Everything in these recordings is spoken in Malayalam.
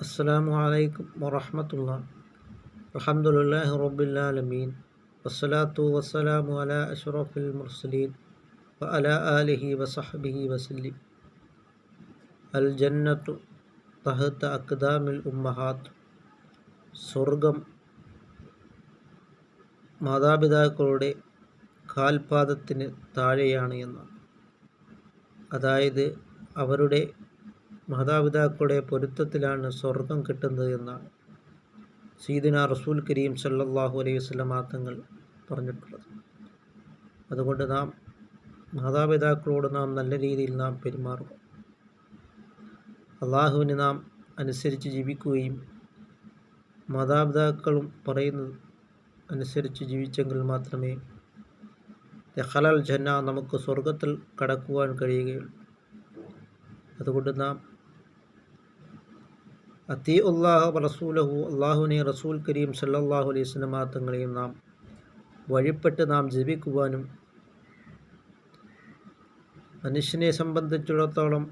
അസ്സലാമു അലൈക്കും വറഹമത്തുള്ള അലഹമുല്ലാഹി റബ്ബുല്ലാലമീൻ വസ്സലാത്തു വസ്സലാമു അല അഷ്റഫിൽ മുർസലീൻ വ അല ആലിഹി വസഹബിഹി വസല്ലിം. അൽ ജന്നത്തു തഹത്ത അക്ദാമിൽ ഉമ്മഹാത്ത്. സ്വർഗം മാതാപിതാക്കളുടെ കാൽപാദത്തിന് താഴെയാണ് എന്ന്. അതായത് അവരുടെ മാതാപിതാക്കളുടെ പൊരുത്തത്തിലാണ് സ്വർഗം കിട്ടുന്നത് എന്നാണ്. സീദിന റസൂൽ കരീം സല്ലാഹു അലൈഹി വസ്ലമാ തങ്ങൾ പറഞ്ഞിട്ടുള്ളത്. അതുകൊണ്ട് നാം മാതാപിതാക്കളോട് നാം നല്ല രീതിയിൽ നാം പെരുമാറുക അള്ളാഹുവിന് നാം അനുസരിച്ച് ജീവിക്കുകയും മാതാപിതാക്കളും പറയുന്നത് അനുസരിച്ച് ജീവിച്ചെങ്കിൽ മാത്രമേ ഹലൽ ജന്ന നമുക്ക് സ്വർഗത്തിൽ കടക്കുവാൻ കഴിയുകയുള്ളൂ. അതുകൊണ്ട് നാം അത്തി അള്ളാഹു റസൂലഹു അള്ളാഹുവിനെ റസൂൽ കരീം സല്ലാഹു അലൈഹി സ്വലമാ തങ്ങളെയും നാം വഴിപ്പെട്ട് നാം ജപിക്കുവാനും മനുഷ്യനെ സംബന്ധിച്ചിടത്തോളം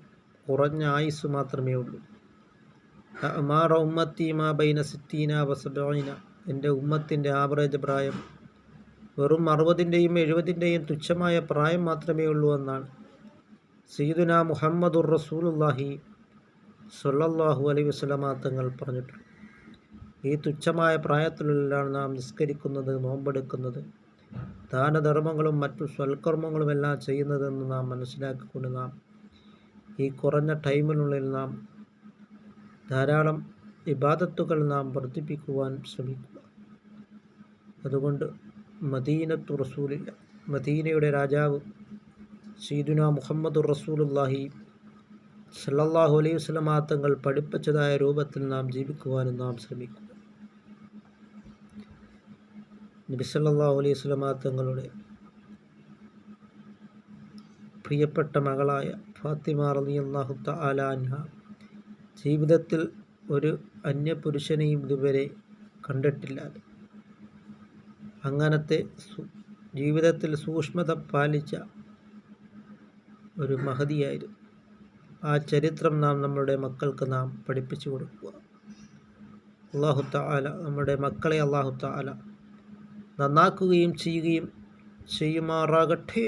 കുറഞ്ഞ ആയുസ് മാത്രമേ ഉള്ളൂ. അമാറ മാ ബൈന സിത്തീന വസബോയിന എന്റെ ഉമ്മത്തിന്റെ ആവറേജ് പ്രായം വെറും അറുപതിന്റെയും എഴുപതിന്റെയും തുച്ഛമായ പ്രായം മാത്രമേ ഉള്ളൂ എന്നാണ്. സീദുന മുഹമ്മദുർ റസൂലുല്ലാഹി സൊല്ലാഹു അലൈ വസ്ലമാങ്ങൾ പറഞ്ഞിട്ടുണ്ട്. ഈ തുച്ഛമായ പ്രായത്തിലുള്ളിലാണ് നാം നിസ്കരിക്കുന്നത് നോമ്പെടുക്കുന്നത്. ദാനധർമ്മങ്ങളും മറ്റു സ്വൽക്കർമ്മങ്ങളുമെല്ലാം ചെയ്യുന്നതെന്ന് നാം മനസ്സിലാക്കിക്കൊണ്ട് നാം ഈ കുറഞ്ഞ ടൈമിനുള്ളിൽ നാം ധാരാളം ഇബാദത്തുകൾ നാം വർദ്ധിപ്പിക്കുവാൻ ശ്രമിക്കുക. അതുകൊണ്ട് മദീനത്തു റസൂലില്ല മദീനയുടെ രാജാവ് സീദുന മുഹമ്മദ് റസൂലുല്ലാഹി സല്ലാഹു അലൈഹി വസ്ലമാ തങ്ങൾ പഠിപ്പിച്ചതായ രൂപത്തിൽ നാം ജീവിക്കുവാനും നാം ശ്രമിക്കുക നബി സല്ലാഹു അലൈഹി വസ്ലമാ തങ്ങളുടെ പ്രിയപ്പെട്ട മകളായ ഫാത്തിമ റലി അള്ളാഹു അൻഹ ജീവിതത്തിൽ ഒരു അന്യപുരുഷനെയും ഇതുവരെ കണ്ടിട്ടില്ല. അങ്ങനത്തെ ജീവിതത്തിൽ സൂക്ഷ്മത പാലിച്ച ഒരു മഹതിയായിരുന്നു. ആ ചരിത്രം നാം നമ്മുടെ മക്കൾക്ക് നാം പഠിപ്പിച്ചു കൊടുക്കുക. അള്ളാഹുത്ത നമ്മുടെ മക്കളെ അള്ളാഹുത്ത നന്നാക്കുകയും ചെയ്യുകയും ചെയ്യുമാറാകട്ടെ.